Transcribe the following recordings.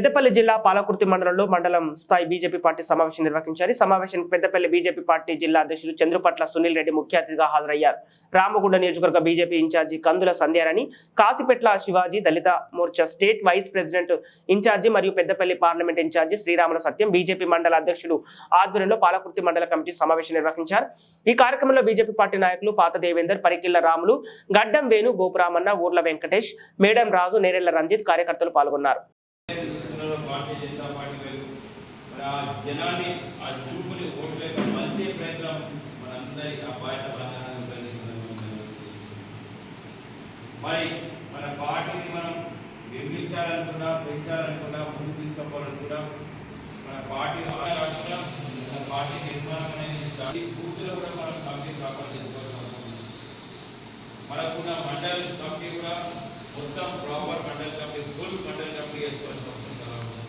పెద్దపల్లి జిల్లా పాలకుర్తి మండలంలో మండలం స్థాయి బీజేపీ పార్టీ సమావేశం నిర్వహించారు. సమావేశానికి పెద్దపల్లి బీజేపీ పార్టీ జిల్లా అధ్యక్షులు చంద్రపట్ల సునీల్ రెడ్డి ముఖ్య అతిథిగా హాజరయ్యారు. రామగుండ నియోజకవర్గ BJP incharge Kandula Sandhyarani Kasipetla Shivaji Dalit Morcha state vice president incharge మరియు పెద్దపల్లి పార్లమెంట్ ఇన్ఛార్జి శ్రీరాముల సత్యం బీజేపీ మండల అధ్యక్షులు ఆధ్వర్యంలో పాలకుర్తి మండల కమిటీ సమావేశం నిర్వహించారు. ఈ కార్యక్రమంలో బీజేపీ పార్టీ నాయకులు పాత దేవేందర్ పరికిల్ల రాములు గడ్డం వేణు గోపురామన్న ఊర్ల వెంకటేష్ మేడం రాజు నేరెళ్ళ రంజిత్ కార్యకర్తలు పాల్గొన్నారు. భారతీయ జనతా పార్టీ వైపు మరి ఆ జనాన్ని ఆ చూపుని ఓటు వైపు మంచి ప్రయత్నం మనందరి ఆ బాధ్యత మరి మన పార్టీని మనం నిర్మించాలనుకున్నా పెంచాలనుకున్నా ముందు తీసుకుపోవాలనుకున్నా మన పార్టీ ఆడాలనుకున్నా మన పార్టీ నిర్మాణం అనేది స్టార్ట్ పూర్తిలో కూడా మనం కంప్లీట్ కాపాడు చేసుకోవాల్సిన అవసరం ఉంది. మనకున్న మండల్ కమిటీ కూడా మొత్తం proper mandal committee full mandal committee వేసుకోవాల్సిన అవసరం చాలా ఉంది.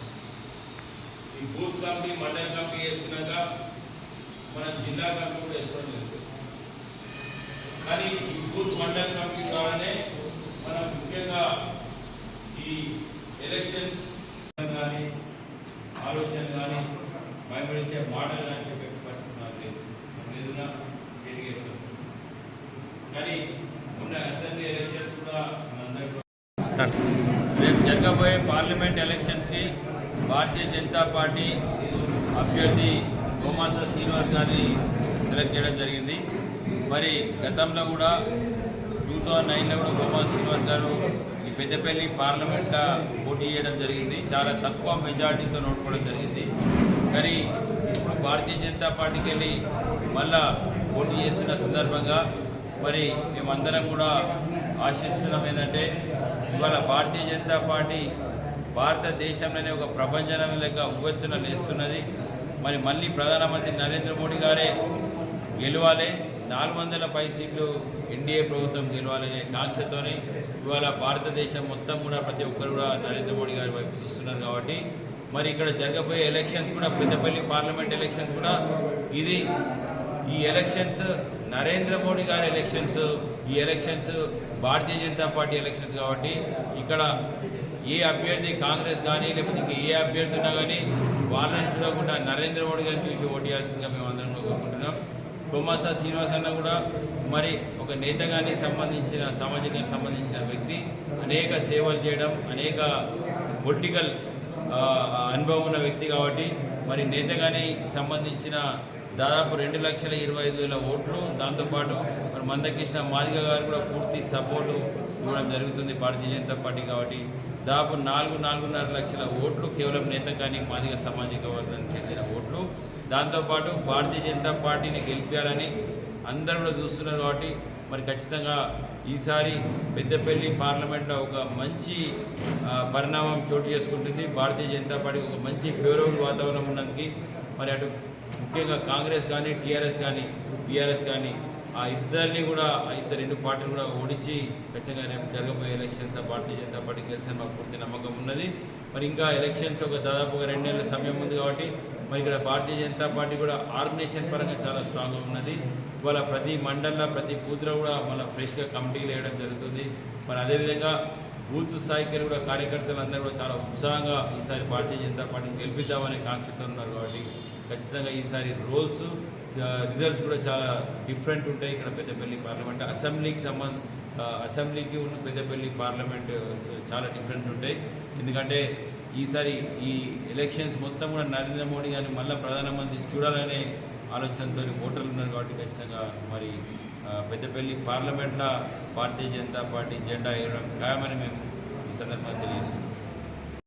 ఈ బూత్ కమిటీ మండల్ కమిటీ వేసుకున్నాక మనం జిల్లా కమిటీ కూడా వేసుకోవడం జరుగుతుంది కానీ ఈ బూత్ మండల కమిటీ ద్వారానే మనం ముఖ్యంగా ఈ ఎలక్షన్స్ కానీ ఆలోచన కానీ భయపడించే మాటలు కానీ చెప్పే పరిస్థితి నాకు లేదు. మనం ఏదైనా జరిగేది కానీ మొన్న అసెంబ్లీ ఎలక్షన్స్ కూడా మనందరికీ రేపు జరగబోయే పార్లమెంట్ ఎలక్షన్స్కి భారతీయ జనతా పార్టీ అభ్యర్థి గోమాస శ్రీనివాస్ గారిని సెలెక్ట్ చేయడం జరిగింది. మరి గతంలో కూడా టూ థౌజండ్ నైన్లో కూడా గోమాస శ్రీనివాస్ గారు ఈ పెద్దపల్లి పార్లమెంట్లో పోటీ చేయడం జరిగింది. చాలా తక్కువ మెజార్టీతో నోడుకోవడం జరిగింది. కానీ ఇప్పుడు భారతీయ జనతా పార్టీకి వెళ్ళి మళ్ళా పోటీ చేస్తున్న సందర్భంగా మరి మేమందరం కూడా ఆశిస్తున్నాం ఏంటంటే ఇవాళ భారతీయ జనతా పార్టీ భారతదేశంలోనే ఒక ప్రపంచం లెక్క ఉవ్వెత్తున లేస్తున్నది మరి మళ్ళీ ప్రధానమంత్రి నరేంద్ర మోడీ గారే గెలవాలి. నాలుగు వందల పై సీట్లు ఎన్డీఏ ప్రభుత్వం గెలవాలనే కాంక్షతోనే ఇవాళ భారతదేశం మొత్తం కూడా ప్రతి ఒక్కరు కూడా నరేంద్ర మోడీ గారి వైపు చూస్తున్నారు కాబట్టి మరి ఇక్కడ జరగబోయే ఎలక్షన్స్ కూడా పెద్దపల్లి పార్లమెంట్ ఎలక్షన్స్ కూడా ఇది ఈ ఎలక్షన్స్ నరేంద్ర మోడీ గారి ఎలక్షన్స్ ఈ elections Bharatiya Janata Party elections కాబట్టి ఇక్కడ ఏ అభ్యర్థి కాంగ్రెస్ కానీ లేకపోతే ఇంకా ఏ అభ్యర్థి ఉన్నా కానీ వాళ్ళని చూడకుండా నరేంద్ర మోడీ గారిని చూసి ఓటు చేయాల్సిందిగా మేము అందరం కోరుకుంటున్నాం. కొమ్మాస శ్రీనివాస్ అన్న కూడా మరి ఒక నేతగానికి సంబంధించిన సామాజికానికి సంబంధించిన వ్యక్తి. అనేక సేవలు చేయడం అనేక పొలిటికల్ అనుభవం ఉన్న వ్యక్తి కాబట్టి మరి నేతగాని సంబంధించిన దాదాపు రెండు లక్షల ఇరవై ఐదు వేల ఓట్లు. దాంతోపాటు మరి మందకృష్ణ మాదిగ గారు కూడా పూర్తి సపోర్టు ఇవ్వడం జరుగుతుంది భారతీయ జనతా పార్టీ కాబట్టి. దాదాపు నాలుగు నాలుగున్నర లక్షల ఓట్లు కేవలం నేతగాని మాదిగ సామాజిక వర్గానికి చెందిన ఓట్లు. దాంతోపాటు భారతీయ జనతా పార్టీని గెలిపించాలని అందరూ కూడా చూస్తున్నారు కాబట్టి మరి ఖచ్చితంగా ఈసారి పెద్దపల్లి పార్లమెంట్లో ఒక మంచి పరిణామం చోటు చేసుకుంటుంది. భారతీయ జనతా పార్టీ ఒక మంచి ఫేవరబుల్ వాతావరణం ఉన్నందుకు మరి అటు ముఖ్యంగా కాంగ్రెస్ కానీ టీఆర్ఎస్ కానీ బీఆర్ఎస్ కానీ ఆ ఇద్దరిని కూడా ఆ ఇద్దరు రెండు పార్టీలు కూడా ఓడించి ఖచ్చితంగా రేపు జరగబోయే ఎలక్షన్స్ భారతీయ జనతా పార్టీ గెలిచిన మాకు పూర్తి నమ్మకం ఉన్నది. మరి ఇంకా ఎలక్షన్స్ ఒక దాదాపు ఒక రెండు నెలల సమయం ఉంది కాబట్టి మరి ఇక్కడ భారతీయ జనతా పార్టీ కూడా ఆర్గనైజేషన్ పరంగా చాలా స్ట్రాంగ్గా ఉన్నది. ఇవాళ ప్రతి మండలంలో ప్రతి బూత్లో కూడా మళ్ళీ ఫ్రెష్గా కమిటీలు వేయడం జరుగుతుంది. మరి అదేవిధంగా బూత్ స్థాయికి కూడా కార్యకర్తలు అందరూ కూడా చాలా ఉత్సాహంగా ఈసారి భారతీయ జనతా పార్టీని గెలిపిద్దామనే కాంక్షతో ఉన్నారు కాబట్టి ఖచ్చితంగా ఈసారి రోల్స్ రిజల్ట్స్ కూడా చాలా డిఫరెంట్ ఉంటాయి. ఇక్కడ పెద్దపల్లి పార్లమెంట్ అసెంబ్లీకి సంబంధ అసెంబ్లీకి ఉన్న పెద్దపల్లి పార్లమెంట్ చాలా డిఫరెంట్ ఉంటాయి. ఎందుకంటే ఈసారి ఈ ఎలక్షన్స్ మొత్తం కూడా నరేంద్ర మోడీ గారిని మళ్ళీ ప్రధానమంత్రి చూడాలనే ఆలోచనతో ఓటర్లు ఉన్నారు కాబట్టి ఖచ్చితంగా మరి పెద్దపల్లి పార్లమెంట్లో భారతీయ జనతా పార్టీ జెండా ఎగరడం ఖాయమని మేము ఈ సందర్భంగా తెలియజేస్తున్నాం.